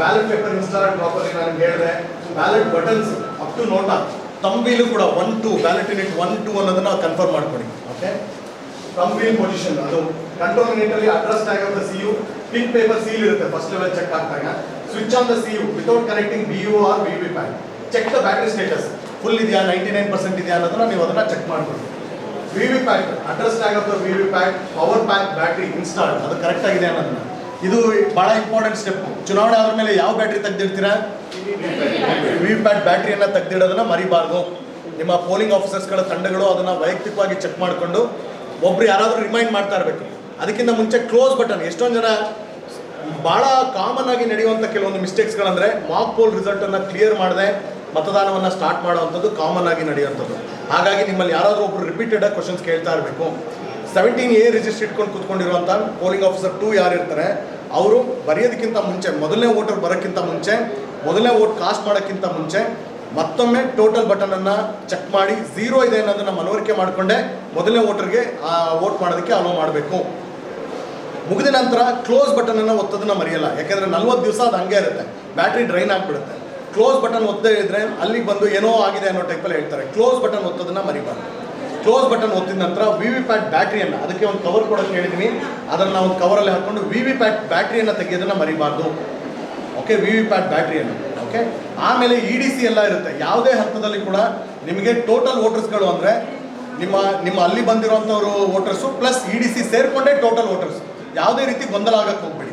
Ballot paper install properly ನಾನು ಹೇಳಿದೆ. Ballot buttons up to ನೋಟ ತಂಬಿಲು ಕೂಡ one two ballot unit one two ಅನ್ನೋದನ್ನ ಕನ್ಫರ್ಮ್ ಮಾಡ್ಕೊಡಿ. ಓಕೆ ತಂಬಿಲ್ ಪೊಸಿಷನ್ ಅದು. Control unit address tag of the C U pin paper seal ಇರುತ್ತೆ first level check ಆಗ್ತಾಗ switch on the C U without connecting B U or B B pack check the battery status full ಇದೆಯಾ? Ninety nine percent ಇದೆಯಾ ಅನ್ನೋದನ್ನ ನೀವು ಅದನ್ನ check ಮಾಡ್ಬೋದು V V pack address tag of the V V pack power pack battery install ಅದು correct ಆಗಿದೆ ಅನ್ನೋದನ್ನ. ಇದು ಬಹಳ ಇಂಪಾರ್ಟೆಂಟ್ ಸ್ಟೆಪ್ ಚುನಾವಣೆ ಆದ್ಮೇಲೆ ಯಾವ ಬ್ಯಾಟ್ರಿ ತೆಗ್ದಿರ್ತೀರಾ ವಿ ಪ್ಯಾಟ್ ಬ್ಯಾಟ್ರಿಯನ್ನ ತೆಗ್ದಿಡೋದನ್ನ ಮರಿಬಾರ್ದು. ನಿಮ್ಮ ಪೋಲಿಂಗ್ ಆಫೀಸರ್ಸ್ಗಳ ತಂಡಗಳು ಅದನ್ನ ವೈಯಕ್ತಿಕವಾಗಿ ಚೆಕ್ ಮಾಡಿಕೊಂಡು ಒಬ್ರು ಯಾರಾದರೂ ರಿಮೈಂಡ್ ಮಾಡ್ತಾ ಇರಬೇಕು. ಅದಕ್ಕಿಂತ ಮುಂಚೆ ಕ್ಲೋಸ್ ಬಟನ್ ಎಷ್ಟೊಂದು ಜನ ಭಾಳ ಕಾಮನ್ ಆಗಿ ನಡೆಯುವಂಥ ಕೆಲವೊಂದು ಮಿಸ್ಟೇಕ್ಸ್ಗಳಂದ್ರೆ ಮಾಕ್ ಪೋಲ್ ರಿಸಲ್ಟನ್ನು ಕ್ಲಿಯರ್ ಮಾಡದೆ ಮತದಾನವನ್ನು ಸ್ಟಾರ್ಟ್ ಮಾಡುವಂಥದ್ದು ಕಾಮನ್ ಆಗಿ ನಡೆಯುವಂಥದ್ದು. ಹಾಗಾಗಿ ನಿಮ್ಮಲ್ಲಿ ಯಾರಾದರೂ ಒಬ್ರು ರಿಪೀಟೆಡ್ ಆಗಿ ಕ್ವಶನ್ಸ್ ಕೇಳ್ತಾ ಇರಬೇಕು. ಸೆವೆಂಟೀನ್ ಎ ರಿಜಿಸ್ಟರ್ ಇಟ್ಕೊಂಡು ಕೂತ್ಕೊಂಡಿರುವಂಥ ಪೋಲಿಂಗ್ ಆಫೀಸರ್ ಟೂ ಯಾರು ಇರ್ತಾರೆ, ಅವರು ಬರೆಯೋದಕ್ಕಿಂತ ಮುಂಚೆ, ಮೊದಲನೇ ವೋಟರ್ ಬರೋಕ್ಕಿಂತ ಮುಂಚೆ, ಮೊದಲನೇ ವೋಟ್ ಕಾಸ್ಟ್ ಮಾಡೋಕ್ಕಿಂತ ಮುಂಚೆ ಮತ್ತೊಮ್ಮೆ ಟೋಟಲ್ ಬಟನನ್ನು ಚೆಕ್ ಮಾಡಿ ಝೀರೋ ಇದೆ ಅನ್ನೋದನ್ನ ಮನವರಿಕೆ ಮಾಡಿಕೊಂಡೆ ಮೊದಲನೇ ವೋಟರ್ಗೆ ವೋಟ್ ಮಾಡೋದಕ್ಕೆ ಅಲೋ ಮಾಡಬೇಕು. ಮುಗಿದ ನಂತರ ಕ್ಲೋಸ್ ಬಟನನ್ನು ಒತ್ತೋದನ್ನ ಮರೆಯಲ್ಲ, ಯಾಕೆಂದರೆ ನಲ್ವತ್ತು ದಿವಸ ಅದು ಹಂಗೆ ಇರುತ್ತೆ ಬ್ಯಾಟ್ರಿ ಡ್ರೈನ್ ಆಗಿಬಿಡುತ್ತೆ. ಕ್ಲೋಸ್ ಬಟನ್ ಒತ್ತದೇ ಇದ್ರೆ ಅಲ್ಲಿಗೆ ಬಂದು ಏನೋ ಆಗಿದೆ ಅನ್ನೋ ಟೈಪಲ್ಲಿ ಹೇಳ್ತಾರೆ ಕ್ಲೋಸ್ ಬಟನ್ ಒತ್ತೋದನ್ನು ಮರಿಬಾರ್ದು. ಕ್ಲೋಸ್ ಬಟನ್ ಒತ್ತಿದ ನಂತರ ವಿ ವಿ ಪ್ಯಾಟ್ ಬ್ಯಾಟ್ರಿಯನ್ನು, ಅದಕ್ಕೆ ಒಂದು ಕವರ್ ಕೊಡೋಕ್ಕೆ ಹೇಳಿದ್ದೀನಿ ಅದನ್ನು ನಾವು ಕವರಲ್ಲಿ ಹಾಕ್ಕೊಂಡು ವಿ ವಿ ಪ್ಯಾಟ್ ಬ್ಯಾಟ್ರಿಯನ್ನು ತೆಗೆಯೋದನ್ನು ಮರಿಬಾರ್ದು. ಓಕೆ ವಿ ವಿ ಪ್ಯಾಟ್ ಬ್ಯಾಟ್ರಿಯನ್ನು ಓಕೆ ಆಮೇಲೆ ಇ ಡಿ ಸಿ ಎಲ್ಲ ಇರುತ್ತೆ. ಯಾವುದೇ ಹಂತದಲ್ಲಿ ಕೂಡ ನಿಮಗೆ ಟೋಟಲ್ ವೋಟರ್ಸ್ಗಳು ಅಂದರೆ ನಿಮ್ಮ ನಿಮ್ಮ ಅಲ್ಲಿ ಬಂದಿರುವಂಥವ್ರು voters plus E D C ಸೇರಿಕೊಂಡೇ total voters. ಯಾವುದೇ ರೀತಿ ಗೊಂದಲ ಆಗಕ್ಕೆ ಹೋಗ್ಬೇಡಿ.